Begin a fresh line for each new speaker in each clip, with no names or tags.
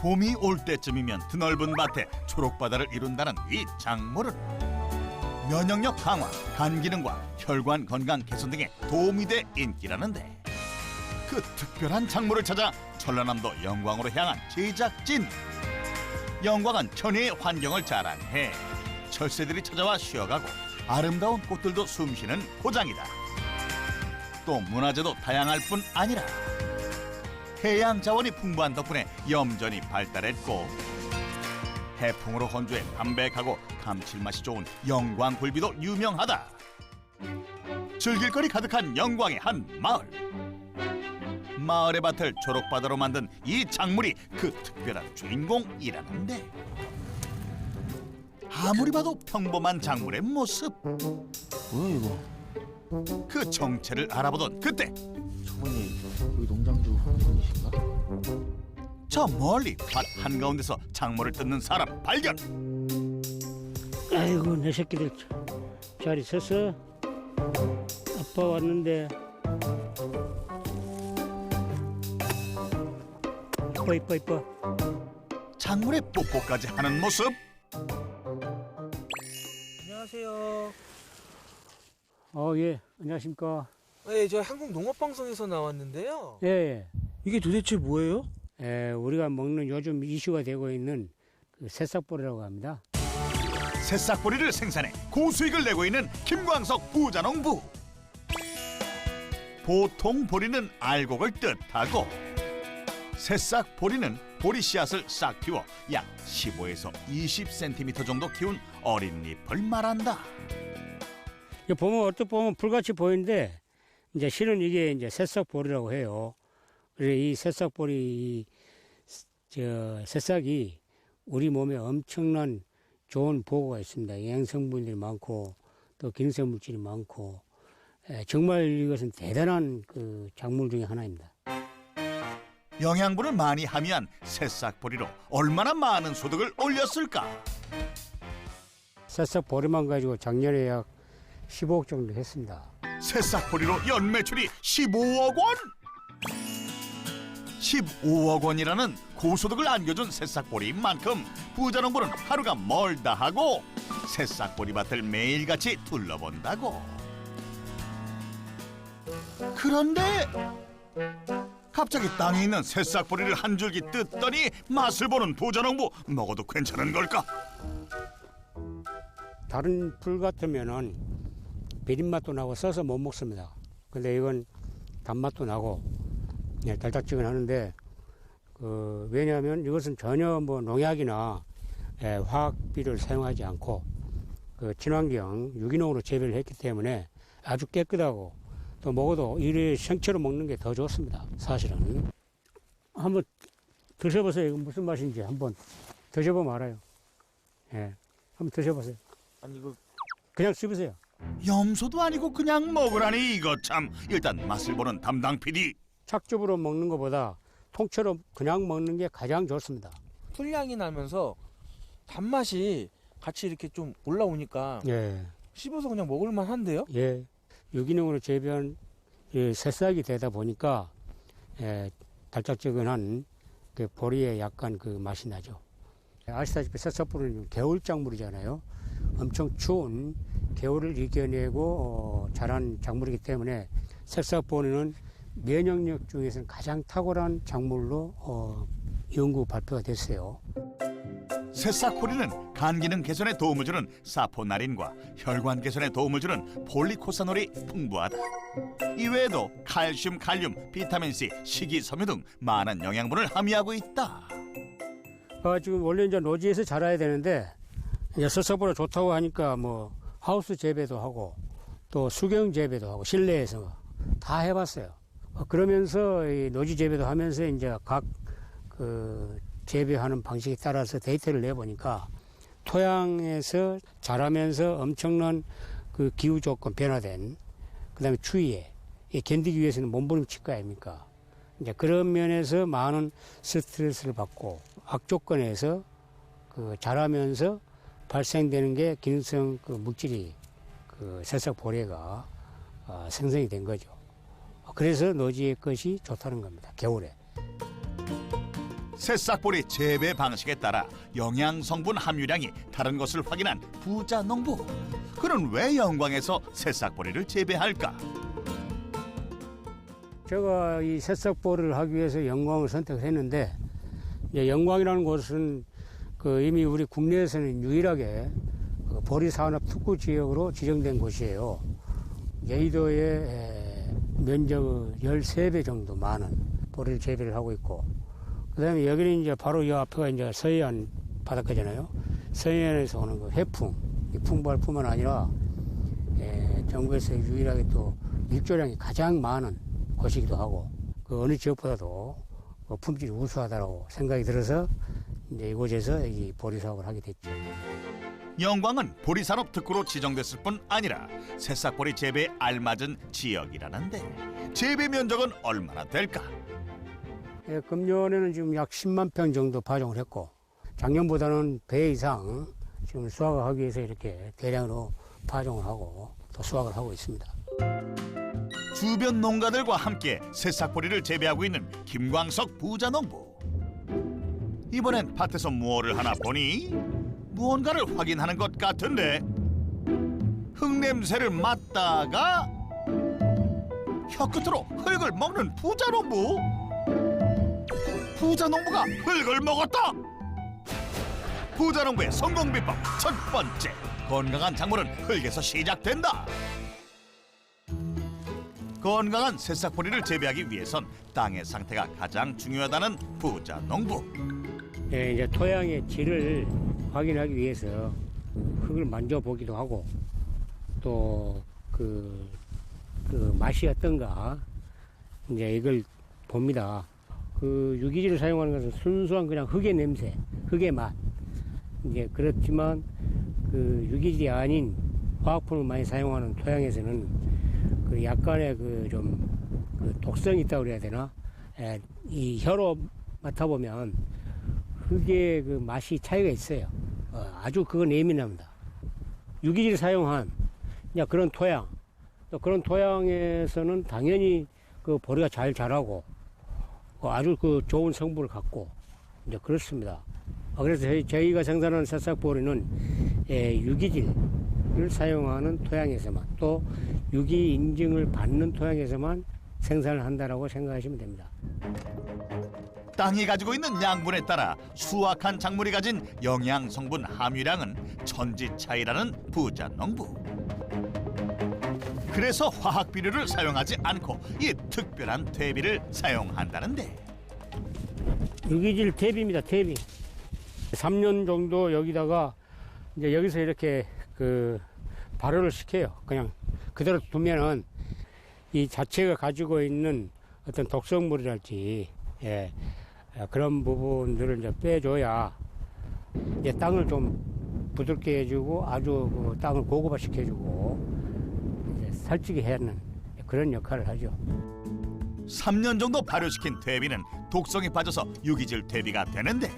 봄이 올 때쯤이면 드넓은 밭에 초록바다를 이룬다는 이 작물은 면역력 강화, 간 기능과 혈관 건강 개선 등에 도움이 돼 인기라는데 그 특별한 작물을 찾아 전라남도 영광으로 향한 제작진. 영광은 천혜의 환경을 자랑해. 철새들이 찾아와 쉬어가고 아름다운 꽃들도 숨쉬는 고장이다. 또 문화재도 다양할 뿐 아니라 해양 자원이 풍부한 덕분에 염전이 발달했고 해풍으로 건조해 담백하고 감칠맛이 좋은 영광 굴비도 유명하다. 즐길 거리 가득한 영광의 한 마을. 마을의 밭을 초록바다로 만든 이 작물이 그 특별한 주인공이라는데 아무리 봐도 평범한 작물의 모습
뭐야 이거?
그 정체를 알아보던 그때
저분이 여기 분이신가?
저 멀리 밭 한가운데서 작물을 뜯는 사람 발견
아이고 내 새끼들 잘 있었어? 아빠 왔는데 이뻐 이뻐 이뻐
작물에 뽀뽀까지 하는 모습
안녕하세요.
어예 안녕하십니까
네, 저 한국 농업방송에서 나왔는데요.
예, 예.
이게 도대체 뭐예요?
예, 우리가 먹는 요즘 이슈가 되고 있는 그 새싹보리라고 합니다.
새싹보리를 생산해 고수익을 내고 있는 김광석 부자농부. 보통 보리는 알곡을 뜻하고 새싹 보리는 보리 씨앗을 싹 틔워 약 15에서 20cm 정도 키운 어린 잎을 말한다.
이게 보면 어떻게 보면 불같이 보이는데 이제 실은 이게 이제 새싹 보리라고 해요. 그래서 이 새싹보리 이저 새싹이 우리 몸에 엄청난 좋은 보고가 있습니다. 영양성분들이 많고 또 기능성 물질이 많고 에, 정말 이것은 대단한 그 작물 중에 하나입니다.
영양분을 많이 함유한 새싹보리로 얼마나 많은 소득을 올렸을까
새싹보리만 가지고 작년에 약 15억 정도 했습니다.
새싹보리로 연매출이 15억 원? 15억 원이라는 고소득을 안겨준 새싹보리만큼 부자농부는 하루가 멀다 하고 새싹보리밭을 매일같이 둘러본다고. 그런데 갑자기 땅에 있는 새싹보리를 한 줄기 뜯더니 맛을 보는 부자농부 먹어도 괜찮은 걸까?
다른 풀 같으면은 비린맛도 나고 써서 못 먹습니다. 근데 이건 단맛도 나고 예, 달짝지근 하는데 그 왜냐하면 이것은 전혀 뭐 농약이나 예, 화학비를 사용하지 않고 그 친환경 유기농으로 재배를 했기 때문에 아주 깨끗하고 또 먹어도 이래 생채로 먹는 게 더 좋습니다. 사실은 한번 드셔보세요. 이거 무슨 맛인지 한번 드셔보면 알아요. 예, 한번 드셔보세요.
아니 이거
그냥 씹으세요.
염소도 아니고 그냥 먹으라니 이거 참 일단 맛을 보는 담당 PD
착즙으로 먹는 것보다 통째로 그냥 먹는 게 가장 좋습니다.
풀향이 나면서 단맛이 같이 이렇게 좀 올라오니까
예,
씹어서 그냥 먹을만 한데요?
예. 유기농으로 재배한 이 새싹이 되다 보니까 예, 달짝지근한 그 보리의 약간 그 맛이 나죠. 아시다시피 새싹보리는 겨울 작물이잖아요. 엄청 추운 겨울을 이겨내고 어, 자란 작물이기 때문에 새싹보리는 면역력 중에서는 가장 탁월한 작물로 어, 연구 발표가 됐어요.
새싹보리는 간 기능 개선에 도움을 주는 사포나린과 혈관 개선에 도움을 주는 폴리코사놀이 풍부하다. 이외에도 칼슘, 칼륨, 비타민 C, 식이섬유 등 많은 영양분을 함유하고 있다.
아, 지금 원래 이제 노지에서 자라야 되는데 서서보다 좋다고 하니까 뭐 하우스 재배도 하고 또 수경 재배도 하고 실내에서 다 해봤어요. 어, 그러면서 이 노지 재배도 하면서 이제 각 그 재배하는 방식에 따라서 데이터를 내보니까 토양에서 자라면서 엄청난 그 기후 조건 변화된 그다음에 추위에 이 견디기 위해서는 몸부림칠 거 아닙니까? 이제 그런 면에서 많은 스트레스를 받고 악조건에서 그 자라면서 발생되는 게 기능성 그 물질이 그 새싹 보레가 어, 생성이 된 거죠. 그래서 노지의 것이 좋다는 겁니다. 겨울에.
새싹보리 재배 방식에 따라 영양 성분 함유량이 다른 것을 확인한 부자 농부. 그는 왜 영광에서 새싹보리를 재배할까?
제가 이 새싹보리를 하기 위해서 영광을 선택했는데 이제 영광이라는 곳은 그 이미 우리 국내에서는 유일하게 그 보리 산업 특구 지역으로 지정된 곳이에요. 여의도의 에, 면적 13배 정도 많은 보리를 재배를 하고 있고 그다음에 여기는 이제 바로 이 앞에가 이제 서해안 바닷가잖아요. 서해안에서 오는 그 해풍, 이 풍부할 뿐만 아니라 에, 전국에서 유일하게 또 일조량이 가장 많은 곳이기도 하고 그 어느 지역보다도 그 품질이 우수하다고 생각이 들어서 이제 이곳에서 이 보리 사업을 하게 됐죠.
영광은 보리산업 특구로 지정됐을 뿐 아니라 새싹보리 재배에 알맞은 지역이라는데 재배 면적은 얼마나 될까?
예, 금년에는 지금 약 10만 평 정도 파종을 했고 작년보다는 배 이상 지금 수확을 하기 위해서 이렇게 대량으로 파종을 하고 또 수확을 하고 있습니다.
주변 농가들과 함께 새싹보리를 재배하고 있는 김광석 부자 농부. 이번엔 밭에서 무엇을 하나 보니 무언가를 확인하는 것 같은데 흙냄새를 맡다가 혀끝으로 흙을 먹는 부자 농부. 부자 농부가 흙을 먹었다. 부자 농부의 성공 비법 첫 번째 건강한 작물은 흙에서 시작된다. 건강한 새싹보리를 재배하기 위해선 땅의 상태가 가장 중요하다는 부자 농부.
예, 이제 토양의 질을 확인하기 위해서 흙을 만져보기도 하고 또그 그 맛이 어떤가 이제 이걸 봅니다. 그 유기질을 사용하는 것은 순수한 그냥 흙의 냄새, 흙의 맛. 이제 그렇지만 그 유기질이 아닌 화학품을 많이 사용하는 토양에서는 그 약간의 그좀그 독성이 있다고 그래야 되나? 예, 이 혀로 맡아보면 흙의 그 맛이 차이가 있어요. 어, 아주 그건 예민합니다. 유기질 사용한 그냥 그런 토양, 또 그런 토양에서는 당연히 그 보리가 잘 자라고 그 아주 그 좋은 성분을 갖고 이제 그렇습니다. 아, 그래서 저희, 저희가 생산하는 새싹 보리는 예, 유기질을 사용하는 토양에서만 또 유기 인증을 받는 토양에서만 생산을 한다라고 생각하시면 됩니다.
땅이 가지고 있는 양분에 따라 수확한 작물이 가진 영양 성분 함유량은 천지 차이라는 부자 농부. 그래서 화학 비료를 사용하지 않고 이 특별한 퇴비를 사용한다는데
유기질 퇴비입니다, 퇴비. 3년 정도 여기다가 이제 여기서 이렇게 그 발효를 시켜요. 그냥 그대로 두면은 이 자체가 가지고 있는 어떤 독성물이랄지, 예, 아, 그런 부분들을 이제 빼줘야 이제 땅을 좀 부드럽게 해주고 아주 그 땅을 고급화 시켜주고 이제 살찌게 하는 그런 역할을 하죠.
3년 정도 발효시킨 퇴비는 독성이 빠져서 유기질 퇴비가 되는데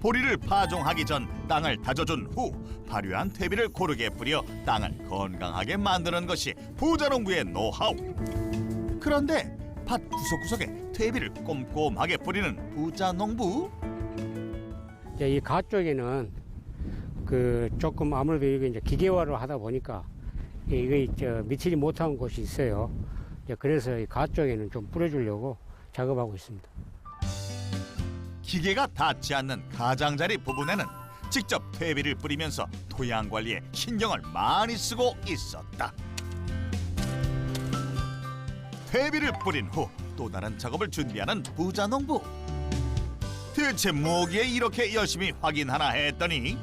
보리를 파종하기 전 땅을 다져준 후 발효한 퇴비를 고르게 뿌려 땅을 건강하게 만드는 것이 부자농부의 노하우. 그런데 밭 구석구석에 퇴비를 꼼꼼하게 뿌리는 부자 농부.
이제 이 가 쪽에는 그 조금 아무래도 이게 이제 기계화를 하다 보니까 이게 저 미치지 못한 곳이 있어요. 이제 그래서 이 가 쪽에는 좀 뿌려주려고 작업하고 있습니다.
기계가 닿지 않는 가장자리 부분에는 직접 퇴비를 뿌리면서 토양 관리에 신경을 많이 쓰고 있었다. 퇴비를 뿌린 후 또 다른 작업을 준비하는 부자 농부. 대체 뭐기에 이렇게 열심히 확인하나 했더니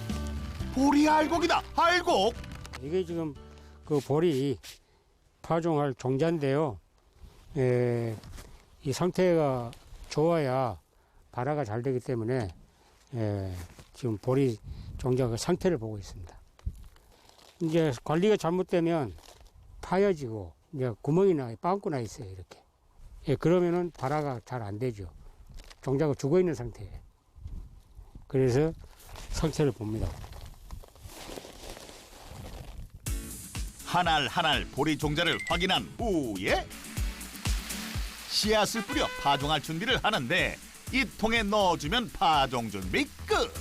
보리 알곡이다 알곡.
이게 지금 그 볼이 파종할 종자인데요. 에, 이 상태가 좋아야 발화가 잘 되기 때문에 에, 지금 볼이 종자 그 상태를 보고 있습니다. 이제 관리가 잘못되면 파여지고 이제 구멍이 나 빵꾸 나 있어요 이렇게. 예, 그러면은 발화가 잘 안 되죠. 종자가 죽어 있는 상태예요. 그래서 상태를 봅니다.
한 알 한 알 보리 종자를 확인한 후에 씨앗을 뿌려 파종할 준비를 하는데 이 통에 넣어주면 파종 준비 끝.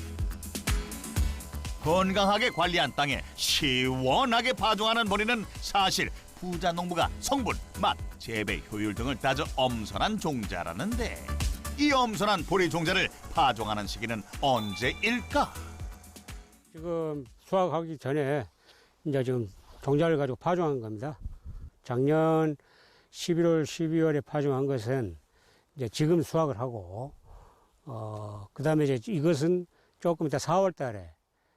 건강하게 관리한 땅에 시원하게 파종하는 보리는 사실 부자 농부가 성분, 맛, 재배 효율 등을 따져 엄선한 종자라는데 이 엄선한 보리 종자를 파종하는 시기는 언제일까?
지금 수확하기 전에 이제 지금 종자를 가지고 파종한 겁니다. 작년 11월, 12월에 파종한 것은 이제 지금 수확을 하고, 어, 그 다음에 이제 이것은 조금 이따 4월 달에,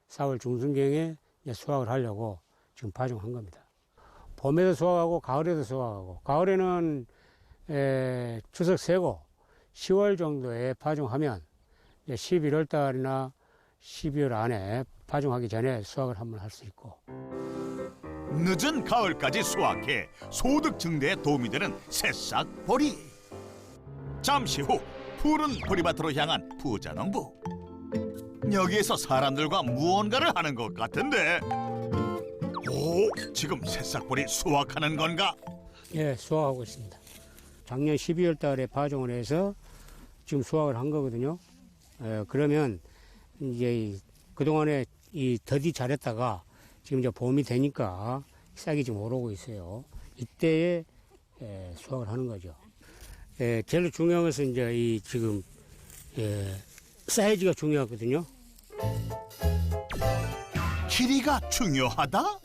4월 중순경에 수확을 하려고 지금 파종한 겁니다. 봄에도 수확하고, 가을에도 수확하고, 가을에는 에, 추석 세고 10월 정도에 파종하면 이제 11월 달이나 12월 안에 파종하기 전에 수확을 한번 할 수 있고
늦은 가을까지 수확해 소득 증대에 도움이 되는 새싹 보리. 잠시 후 푸른 보리밭으로 향한 부자 농부. 여기에서 사람들과 무언가를 하는 것 같은데. 오, 지금 새싹 보리 수확하는 건가?
예 수확하고 있습니다. 작년 12월 달에 파종을 해서 지금 수확을 한 거거든요. 예, 그러면 이제 이- 그동안에 이 더디 잘했다가 지금 이제 봄이 되니까 싹이 좀 오르고 있어요. 이때에 예, 수확을 하는 거죠. 예, 제일 중요한 것은 이제 이 지금 예, 사이즈가 중요하거든요.
길이가 중요하다?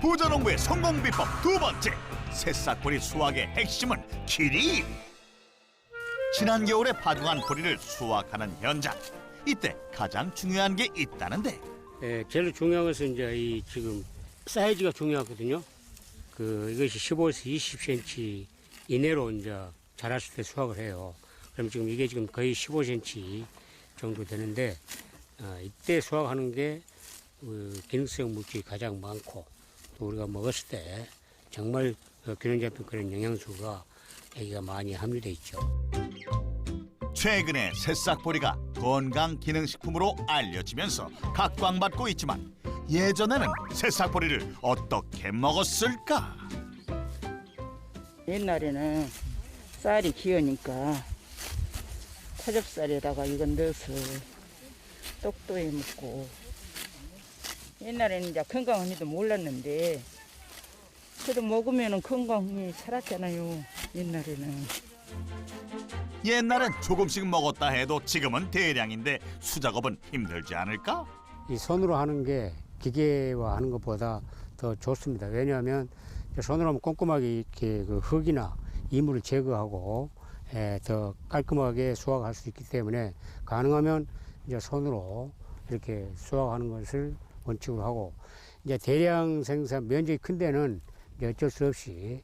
부자농부의 성공 비법 두 번째 새싹보리 수확의 핵심은 길이 지난 겨울에 파종한 보리를 수확하는 현장 이때 가장 중요한 게 있다는데
예, 제일 중요한 것은 이제 이 지금 사이즈가 중요하거든요. 그 이것이 15에서 20cm 이내로 이제 자랐을 때 수확을 해요. 그럼 지금 이게 지금 거의 15cm 정도 되는데 어, 이때 수확하는 게 그, 기능성 물질이 가장 많고 또 우리가 먹었을 때 정말 그 균형 잡힌 그런 영양소가 여기가 많이 함유돼 있죠.
최근에 새싹보리가 건강 기능식품으로 알려지면서 각광받고 있지만 예전에는 새싹보리를 어떻게 먹었을까?
옛날에는 쌀이 기으니까 타접쌀에다가 이건 넣어서 떡도 해 먹고 옛날에는 이제 건강 언니도 몰랐는데 그래도 먹으면 건강이 살았잖아요 옛날에는
옛날엔 조금씩 먹었다 해도 지금은 대량인데 수작업은 힘들지 않을까?
이 손으로 하는 게 기계와 하는 것보다 더 좋습니다. 왜냐하면 손으로 하면 꼼꼼하게 이렇게 그 흙이나 이물을 제거하고 에, 더 깔끔하게 수확할 수 있기 때문에 가능하면 이제 손으로 이렇게 수확하는 것을 원칙으로 하고 이제 대량 생산 면적이 큰 데는 어쩔 수 없이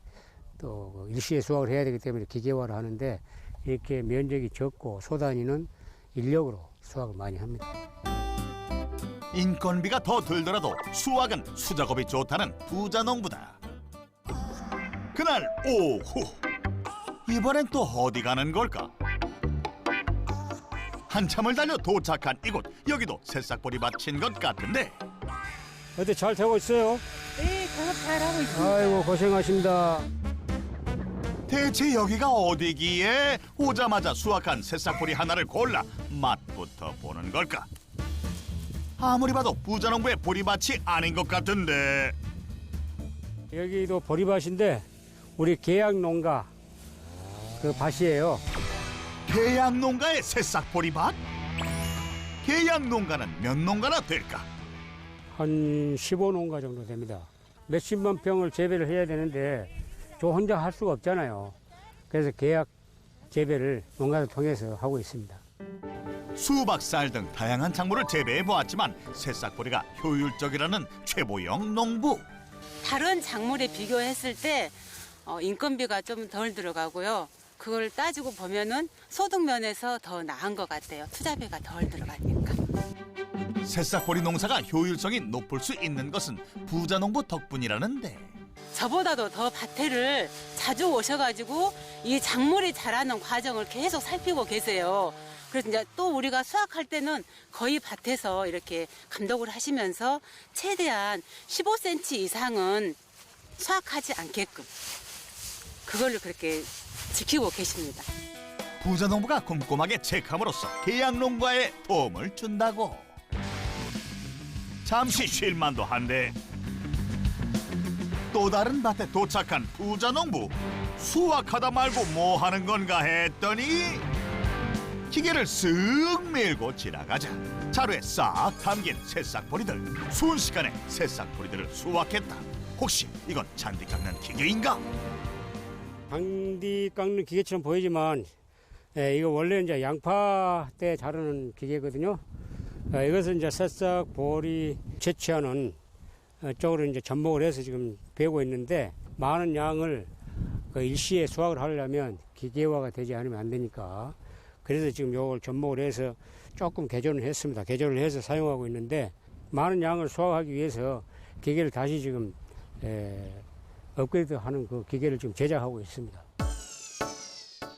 또 일시에 수확을 해야 되기 때문에 기계화를 하는데 이렇게 면적이 적고 소단위는 인력으로 수확을 많이 합니다.
인건비가 더 들더라도 수확은 수작업이 좋다는 부자 농부다. 그날 오후 이번엔 또 어디 가는 걸까? 한참을 달려 도착한 이곳 여기도 새싹보리 밭인 것 같은데
어때 잘 되고 있어요?
네 작업 잘하고 있습니다
아이고 고생하십니다.
대체 여기가 어디기에 오자마자 수확한 새싹보리 하나를 골라 맛부터 보는 걸까? 아무리 봐도 부자 농부의 보리밭이 아닌 것 같은데
여기도 보리밭인데 우리 계약 농가 그 밭이에요.
계양 농가의 새싹 보리밭? 계양 농가는 몇 농가나 될까?
한 15농가 정도 됩니다. 몇십만 평을 재배를 해야 되는데 저 혼자 할 수가 없잖아요. 그래서 계약 재배를 농가를 통해서 하고 있습니다.
수박, 쌀 등 다양한 작물을 재배해 보았지만 새싹 보리가 효율적이라는 최보영 농부.
다른 작물에 비교했을 때 어, 인건비가 좀 덜 들어가고요. 그걸 따지고 보면은 소득 면에서 더 나은 것 같아요. 투자비가 덜 들어가니까.
새싹 보리 농사가 효율성이 높을 수 있는 것은 부자 농부 덕분이라는데
저보다도 더 밭에를 자주 오셔가지고 이 작물이 자라는 과정을 계속 살피고 계세요. 그래서 이제 또 우리가 수확할 때는 거의 밭에서 이렇게 감독을 하시면서 최대한 15cm 이상은 수확하지 않게끔 그걸로 그렇게 지키고 계십니다.
부자농부가 꼼꼼하게 체크함으로써 계양농가에 도움을 준다고 잠시 쉴만도 한데 또 다른 밭에 도착한 부자농부 수확하다 말고 뭐 하는 건가 했더니 기계를 쓱 밀고 지나가자 자루에 싹 담긴 새싹보리들 순식간에 새싹보리들을 수확했다 혹시 이건 잔디 깎는 기계인가?
방디 깎는 기계처럼 보이지만 예, 이거 원래 이제 양파 때 자르는 기계거든요. 어, 이것은 이제 새싹 보리 채취하는 어, 쪽으로 이제 접목을 해서 지금 배우고 있는데 많은 양을 그 일시에 수확을 하려면 기계화가 되지 않으면 안 되니까 그래서 지금 요걸 접목을 해서 조금 개조를 했습니다. 개조를 해서 사용하고 있는데 많은 양을 수확하기 위해서 기계를 다시 지금 에, 업그레이드하는 그 기계를 지금 제작하고 있습니다.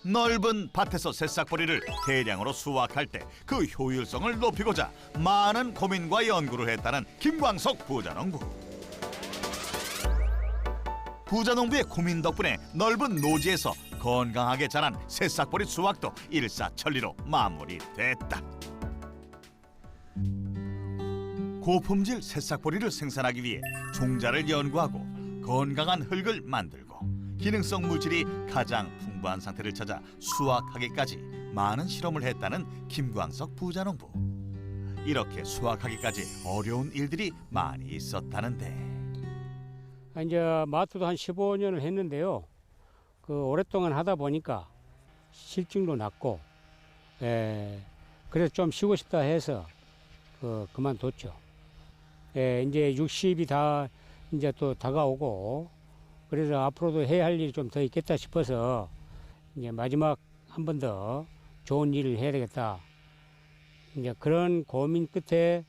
넓은 밭에서 새싹보리를 대량으로 수확할 때 그 효율성을 높이고자 많은 고민과 연구를 했다는 김광석 부자농부. 부자농부의 고민 덕분에 넓은 노지에서 건강하게 자란 새싹보리 수확도 일사천리로 마무리됐다. 고품질 새싹보리를 생산하기 위해 종자를 연구하고 건강한 흙을 만들고 기능성 물질이 가장 풍부한 상태를 찾아 수확하기까지 많은 실험을 했다는 김광석 부자농부. 이렇게 수확하기까지 어려운 일들이 많이 있었다는데
아, 이제 마트도 한 15년을 했는데요. 그 오랫동안 하다 보니까 실증도 났고, 에, 그래서 좀 쉬고 싶다 해서 그 그만뒀죠. 에, 이제 60이 다 이제 또 다가오고, 그래서 앞으로도 해야 할 일이 좀 더 있겠다 싶어서 이제 마지막 한 번 더 좋은 일을 해야 되겠다. 이제 그런 고민 끝에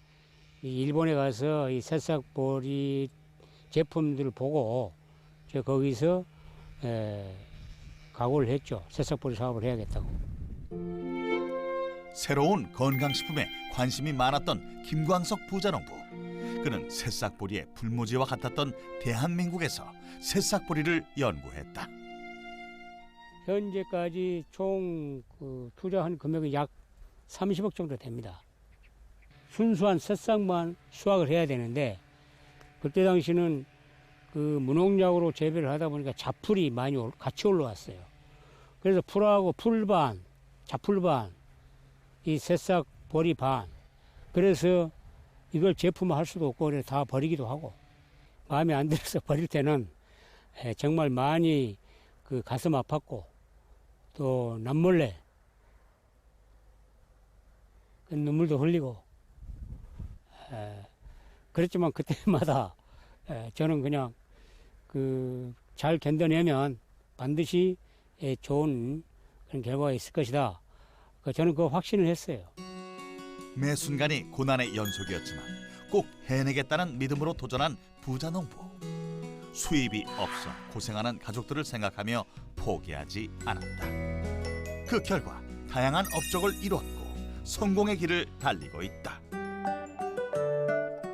이 일본에 가서 이 새싹보리 제품들을 보고 저 거기서 에, 각오를 했죠. 새싹보리 사업을 해야겠다고.
새로운 건강식품에 관심이 많았던 김광석 부자농부. 그는 새싹보리의 불모지와 같았던 대한민국에서 새싹보리를 연구했다.
현재까지 총 그 투자한 금액이 약 30억 정도 됩니다. 순수한 새싹만 수확을 해야 되는데 그때 당시는 그 무농약으로 재배를 하다 보니까 잡풀이 많이 올- 같이 올라왔어요. 그래서 풀하고 풀반, 잡풀반, 이 새싹 보리 반. 그래서 이걸 제품화할 수도 없고 그래서 다 버리기도 하고 마음에 안 들어서 버릴 때는 에, 정말 많이 그 가슴 아팠고 또 남몰래 그 눈물도 흘리고 에, 그랬지만 그때마다 에, 저는 그냥 그 잘 견뎌내면 반드시 에, 좋은 그런 결과가 있을 것이다. 그 저는 그 확신을 했어요.
매 순간이 고난의 연속이었지만 꼭 해내겠다는 믿음으로 도전한 부자 농부. 수입이 없어 고생하는 가족들을 생각하며 포기하지 않았다. 그 결과 다양한 업적을 이뤘고 성공의 길을 달리고 있다.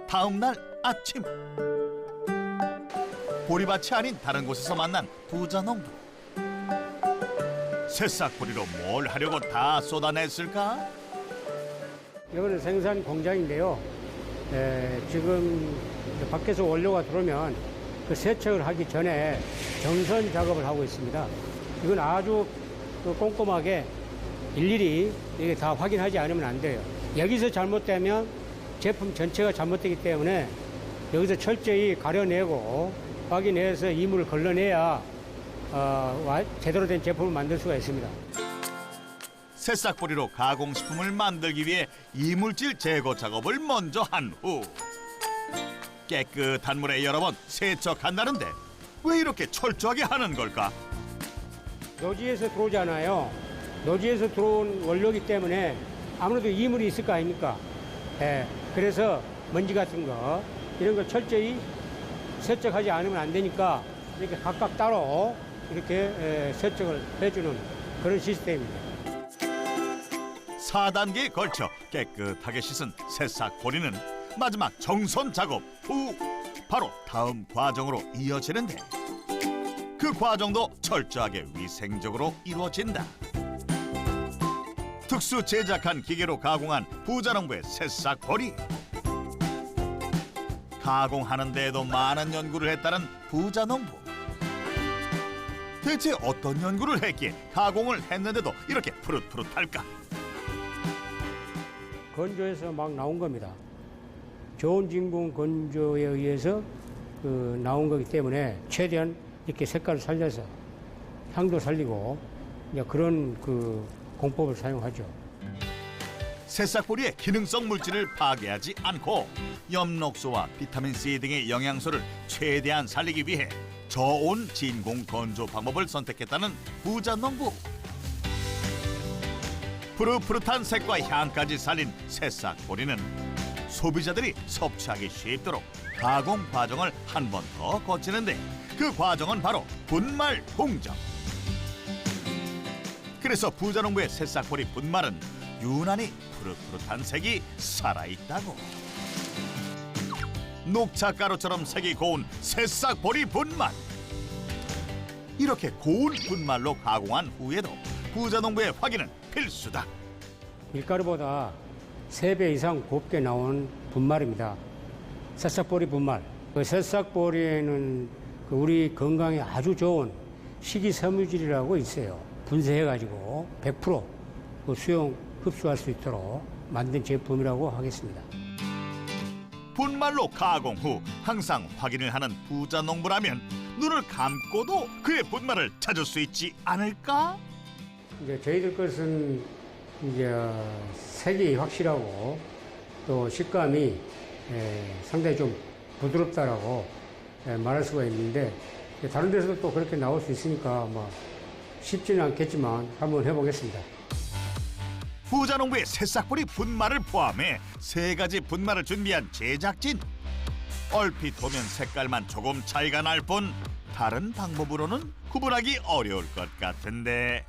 다음 날 아침 보리밭이 아닌 다른 곳에서 만난 부자 농부. 새싹보리로 뭘 하려고 다 쏟아냈을까?
이거는 생산 공장인데요. 에, 지금 밖에서 원료가 들어오면 그 세척을 하기 전에 정선 작업을 하고 있습니다. 이건 아주 그 꼼꼼하게 일일이 이게 다 확인하지 않으면 안 돼요. 여기서 잘못되면 제품 전체가 잘못되기 때문에 여기서 철저히 가려내고 확인해서 이물을 걸러내야 어, 와- 제대로 된 제품을 만들 수가 있습니다.
새싹보리로 가공식품을 만들기 위해 이물질 제거 작업을 먼저 한 후 깨끗한 물에 여러 번 세척한다는데 왜 이렇게 철저하게 하는 걸까?
노지에서 들어오잖아요. 노지에서 들어온 원료이기 때문에 아무래도 이물이 있을 거 아닙니까? 예, 그래서 먼지 같은 거 이런 걸 철저히 세척하지 않으면 안 되니까 이렇게 각각 따로 이렇게 예, 세척을 해주는 그런 시스템입니다.
4단계에 걸쳐 깨끗하게 씻은 새싹 보리는 마지막 정선 작업 후 바로 다음 과정으로 이어지는데 그 과정도 철저하게 위생적으로 이루어진다. 특수 제작한 기계로 가공한 부자농부의 새싹 보리. 가공하는 데에도 많은 연구를 했다는 부자농부. 대체 어떤 연구를 했기에 가공을 했는데도 이렇게 푸릇푸릇할까?
건조해서 막 나온 겁니다. 좋은 진공 건조에 의해서 그 나온 거기 때문에 최대한 이렇게 색깔을 살려서 향도 살리고 그런 그 공법을 사용하죠.
새싹보리의 기능성 물질을 파괴하지 않고 엽록소와 비타민 C 등의 영양소를 최대한 살리기 위해 저온 진공 건조 방법을 선택했다는 부자 농부. 푸릇푸릇한 색과 향까지 살린 새싹 보리는 소비자들이 섭취하기 쉽도록 가공 과정을 한 번 더 거치는데 그 과정은 바로 분말 공정. 그래서 부자농부의 새싹 보리 분말은 유난히 푸릇푸릇한 색이 살아있다고. 녹차가루처럼 색이 고운 새싹 보리 분말. 이렇게 고운 분말로 가공한 후에도 부자농부의 확인은 필수다.
밀가루보다 3배 이상 곱게 나온 분말입니다. 새싹보리 분말. 그 새싹보리에는 그 우리 건강에 아주 좋은 식이섬유질이라고 있어요. 분쇄해가지고 100%그 수용, 흡수할 수 있도록 만든 제품이라고 하겠습니다.
분말로 가공 후 항상 확인을 하는 부자 농부라면 눈을 감고도 그의 분말을 찾을 수 있지 않을까?
이제 저희들 것은 이제 색이 확실하고 또 식감이 에, 상당히 좀 부드럽다라고 에, 말할 수가 있는데 다른 데서도 또 그렇게 나올 수 있으니까 뭐 쉽지는 않겠지만 한번 해보겠습니다.
부자농부의 새싹보리 분말을 포함해 세 가지 분말을 준비한 제작진. 얼핏 보면 색깔만 조금 차이가 날 뿐 다른 방법으로는 구분하기 어려울 것 같은데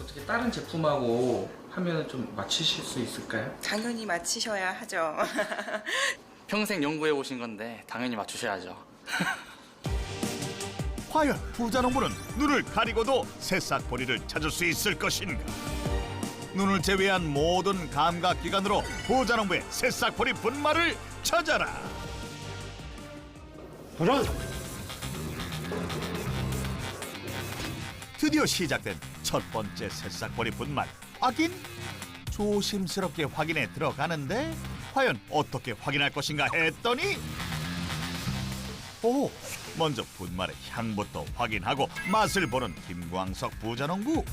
어떻게 다른 제품하고 하면 좀 맞추실 수 있을까요?
당연히 맞히셔야 하죠.
평생 연구해 오신 건데 당연히 맞추셔야죠.
과연 부자 농부는 눈을 가리고도 새싹보리를 찾을 수 있을 것인가? 눈을 제외한 모든 감각 기관으로 부자 농부의 새싹보리 분말을 찾아라.
도전!
드디어 시작된 첫 번째 새싹보리 분말 확인. 조심스럽게 확인에 들어가는데 과연 어떻게 확인할 것인가 했더니 오 먼저 분말의 향부터 확인하고 맛을 보는 김광석 부자농부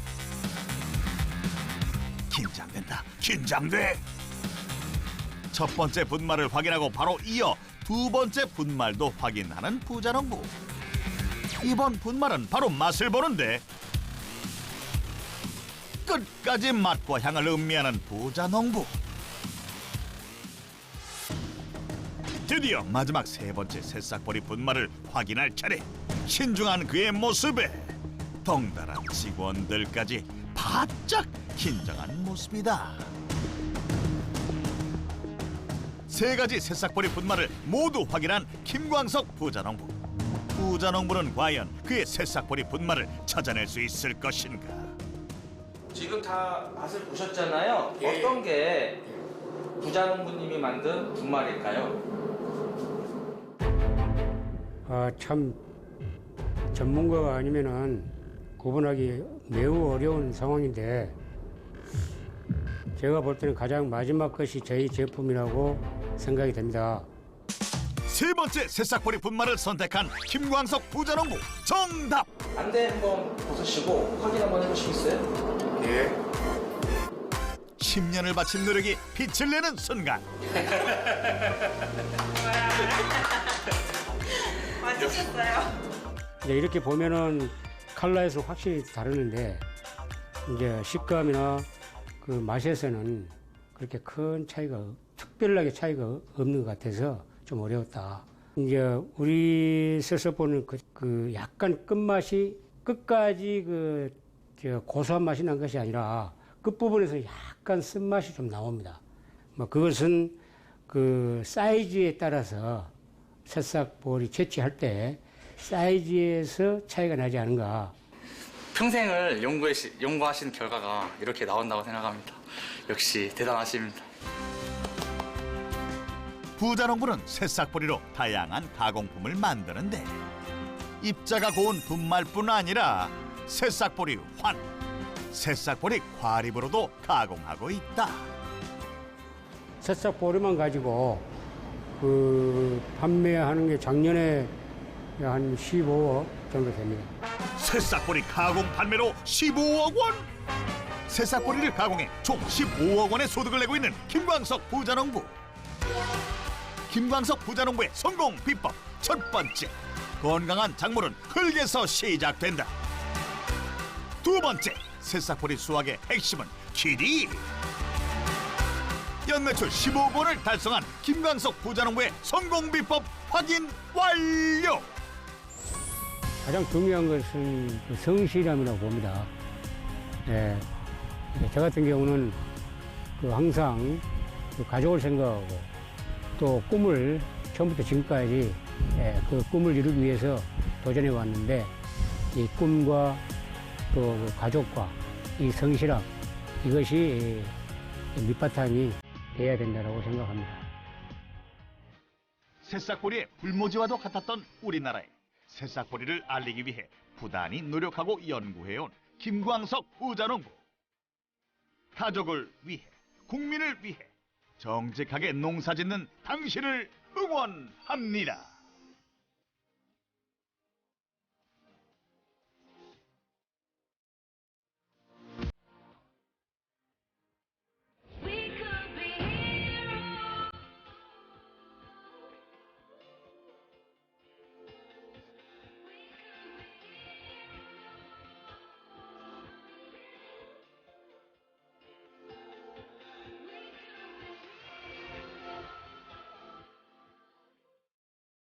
긴장된다 긴장돼 첫 번째 분말을 확인하고 바로 이어 두 번째 분말도 확인하는 부자농부 이번 분말은 바로 맛을 보는데 끝까지 맛과 향을 음미하는 부자 농부. 드디어 마지막 세 번째 새싹보리 분말을 확인할 차례. 신중한 그의 모습에 덩달아 직원들까지 바짝 긴장한 모습이다. 세 가지 새싹보리 분말을 모두 확인한 김광석 부자 농부. 부자농부는 과연 그의 새싹보리 분말을 찾아낼 수 있을 것인가?
지금 다 맛을 보셨잖아요. 어떤 게 부자농부님이 만든 분말일까요?
아, 참 전문가가 아니면은 구분하기 매우 어려운 상황인데 제가 볼 때는 가장 마지막 것이 저희 제품이라고 생각이 됩니다.
세 번째 새싹보리 분말을 선택한 김광석 부자농부 정답.
안대 한번 벗으시고 확인 한번 해보시겠어요?
10년을 바친 노력이 빛을 내는 순간
이제 이렇게 보면은 칼라에서 확실히 다르는데 이제 식감이나 그 맛에서는 그렇게 큰 차이가 특별하게 차이가 없는 것 같아서 좀 어려웠다. 이제 우리 서서 보는 그, 그 약간 끝맛이 끝까지 그저 고소한 맛이 난 것이 아니라 끝부분에서 약간 쓴맛이 좀 나옵니다. 뭐 그것은 그 사이즈에 따라서 새싹볼이 채취할 때 사이즈에서 차이가 나지 않은가.
평생을 연구하신 결과가 이렇게 나온다고 생각합니다. 역시 대단하십니다.
부자농부는 새싹보리로 다양한 가공품을 만드는데 입자가 고운 분말뿐 아니라 새싹보리 환, 새싹보리 과립으로도 가공하고 있다.
새싹 보리만 가지고 그 판매하는 게 작년에 한 15억 정도 됩니다.
새싹보리 가공 판매로 15억 원. 새싹보리를 가공해 총 15억 원의 소득을 내고 있는 김광석 부자농부. 김광석 부자농부의 성공 비법 첫 번째 건강한 작물은 흙에서 시작된다. 두 번째 새싹보리 수확의 핵심은 길이. 연매출 15억 원을 달성한 김광석 부자농부의 성공 비법 확인 완료.
가장 중요한 것은 그 성실함이라고 봅니다. 예. 저 같은 경우는 그 항상 그 가족을 생각하고 또 꿈을 처음부터 지금까지 예, 그 꿈을 이루기 위해서 도전해 왔는데 이 꿈과 또그 가족과 이 성실함 이것이 이 밑바탕이 돼야 된다고 생각합니다.
새싹보리의 불모지와도 같았던 우리나라에 새싹보리를 알리기 위해 부단히 노력하고 연구해온 김광석 부자농부. 가족을 위해, 국민을 위해 정직하게 농사짓는 당신을 응원합니다.